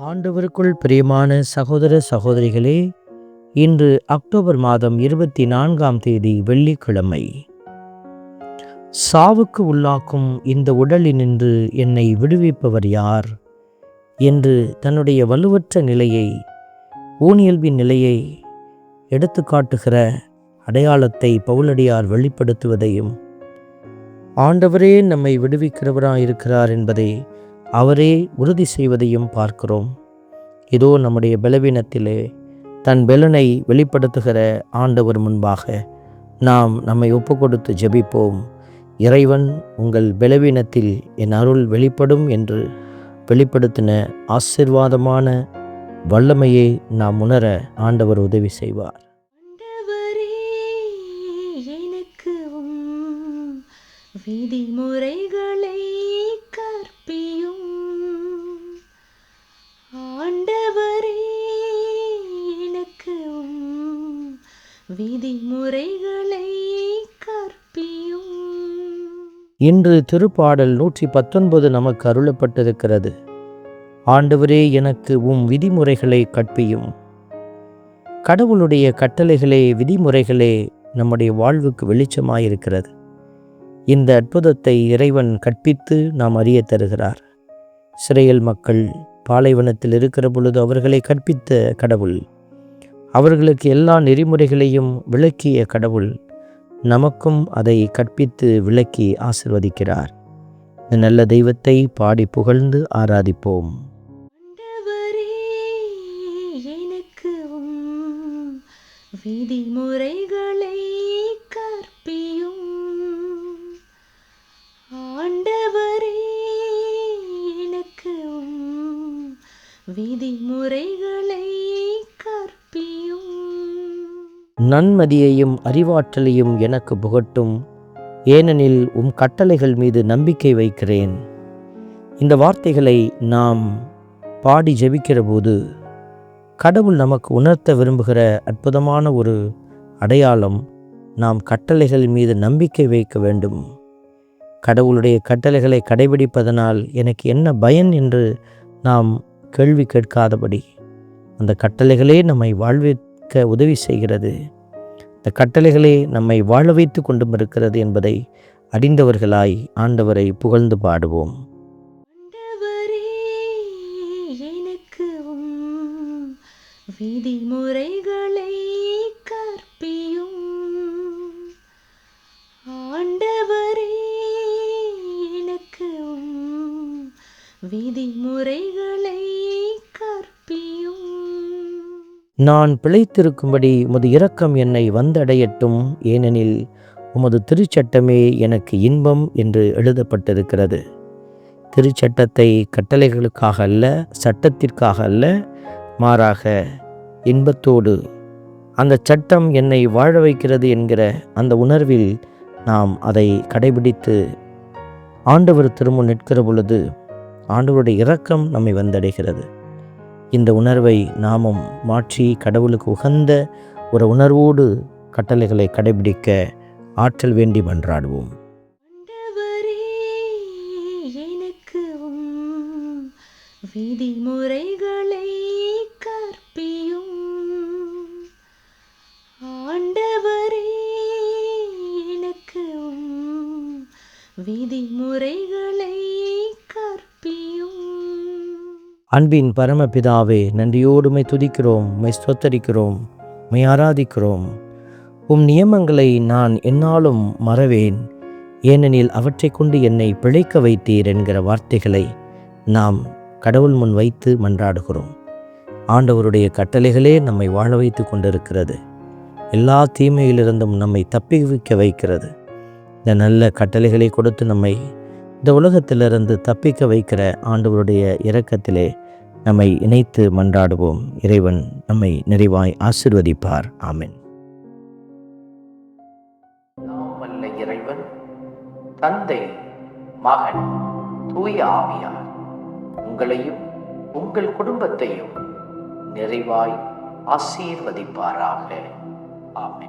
ஆண்டவருக்குள் பிரியமான சகோதர சகோதரிகளே இன்று அக்டோபர் மாதம் இருபத்தி நான்காம் தேதி வெள்ளிக்கிழமை. சாவுக்கு உள்ளாக்கும் இந்த உடலினின்று என்னை விடுவிப்பவர் யார்? என்று தன்னுடைய வலுவற்ற நிலையை ஊனியல்பின் நிலையை எடுத்துக்காட்டுகிற அடையாளத்தை பவுலடியார் வெளிப்படுத்துவதையும் ஆண்டவரே நம்மை விடுவிக்கிறவராயிருக்கிறார் என்பதை அவரே உறுதி செய்வதையும் பார்க்கிறோம். இதோ நம்முடைய பலவீனத்திலே தன் பலனை வெளிப்படுத்துகிற ஆண்டவர் முன்பாக நாம் நம்மை ஒப்பு கொடுத்து ஜெபிப்போம். இறைவன் உங்கள் பலவீனத்தில் என் அருள் வெளிப்படும் என்று வெளிப்படுத்தின ஆசிர்வாதமான வல்லமையை நாம் உணர ஆண்டவர் உதவி செய்வார். விதிமுறைகள் விதிமுறைகளை கற்பியும். இன்று திருப்பாடல் நூற்றி பத்தொன்பது நமக்கு அருளப்பட்டிருக்கிறது. ஆண்டவரே எனக்கு உம் விதிமுறைகளை கற்பியும். கடவுளுடைய கட்டளைகளே விதிமுறைகளே நம்முடைய வாழ்வுக்கு வெளிச்சமாயிருக்கிறது. இந்த அற்புதத்தை இறைவன் கற்பித்து நாம் அறிய தருகிறார். சிறையல் மக்கள் பாலைவனத்தில் இருக்கிற பொழுது அவர்களை கற்பித்த கடவுள் அவர்களுக்கு எல்லா நெறிமுறைகளையும் விளக்கிய கடவுள் நமக்கும் அதை கற்பித்து விளக்கி ஆசிர்வதிக்கிறார். இந்த நல்ல தெய்வத்தை பாடி புகழ்ந்து ஆராதிப்போம். விதிமுறைகளை நன்மதியையும் அறிவாற்றலையும் எனக்கு புகட்டும். ஏனெனில் உம் கட்டளைகள் மீது நம்பிக்கை வைக்கிறேன். இந்த வார்த்தைகளை நாம் பாடி ஜெபிக்கிற போது கடவுள் நமக்கு உணர்த்த விரும்புகிற அற்புதமான ஒரு அடையாளம் நாம் கட்டளைகள் மீது நம்பிக்கை வைக்க வேண்டும். கடவுளுடைய கட்டளைகளை கடைபிடிப்பதனால் எனக்கு என்ன பயன் என்று நாம் கேள்வி கேட்காதபடி அந்த கட்டளைகளே நம்மை வாழ்விக்க உதவி செய்கிறது. இந்த கட்டளைகளே நம்மை வாழ வைத்து கொண்டும் இருக்கிறது என்பதை அறிந்தவர்களாய் ஆண்டவரை புகழ்ந்து பாடுவோம். ஆண்டவரே விதிமுறைகளை கற்பியும். ஆண்டவரே எனக்கு விதிமுறைகளை நான் பிழைத்திருக்கும்படி உமது இரக்கம் என்னை வந்தடையட்டும் ஏனெனில் உமது திருச்சட்டமே எனக்கு இன்பம் என்று எழுதப்பட்டிருக்கிறது. திருச்சட்டத்தை கட்டளைகளுக்காக அல்ல சட்டத்திற்காக அல்ல மாறாக இன்பத்தோடு அந்த சட்டம் என்னை வாழ வைக்கிறது என்கிற அந்த உணர்வில் நாம் அதை கடைபிடித்து ஆண்டவர் திரும்ப நிற்கிற பொழுது ஆண்டவருடைய இரக்கம் நம்மை வந்தடைகிறது. இந்த உணர்வை நாமும் மாற்றி கடவுளுக்கு உகந்த ஒரு உணர்வோடு கட்டளைகளை கடைபிடிக்க ஆற்றல் வேண்டி மன்றாடுவோம். எனக்கு அன்பின் பரமபிதாவே நன்றியோடுமை துதிக்கிறோம் மை ஸ்தோத்தரிக்கிறோம் மை ஆராதிக்கிறோம். உம் நியமங்களை நான் என்னாலும் மறவேன். ஏனெனில் அவற்றை கொண்டு என்னை பிழைக்க வைத்தீர் என்கிற வார்த்தைகளை நாம் கடவுள் முன் வைத்து மன்றாடுகிறோம். ஆண்டவருடைய கட்டளைகளே நம்மை வாழ வைத்து கொண்டிருக்கிறது. எல்லா தீமையிலிருந்தும் நம்மை தப்பிவிக்க வைக்கிறது. இந்த நல்ல கட்டளைகளை கொடுத்து நம்மை இந்த உலகத்திலிருந்து தப்பிக்க வைக்கிற ஆண்டவருடைய இரக்கத்திலே நம்மை இணைத்து மன்றாடுவோம். இறைவன் நம்மை நிறைவாய் ஆசிர்வதிப்பார். ஆமென். இறைவன் தந்தை மகன் தூய ஆவியார். உங்களையும் உங்கள் குடும்பத்தையும் நிறைவாய் ஆசீர்வதிப்பாராக. ஆமென்.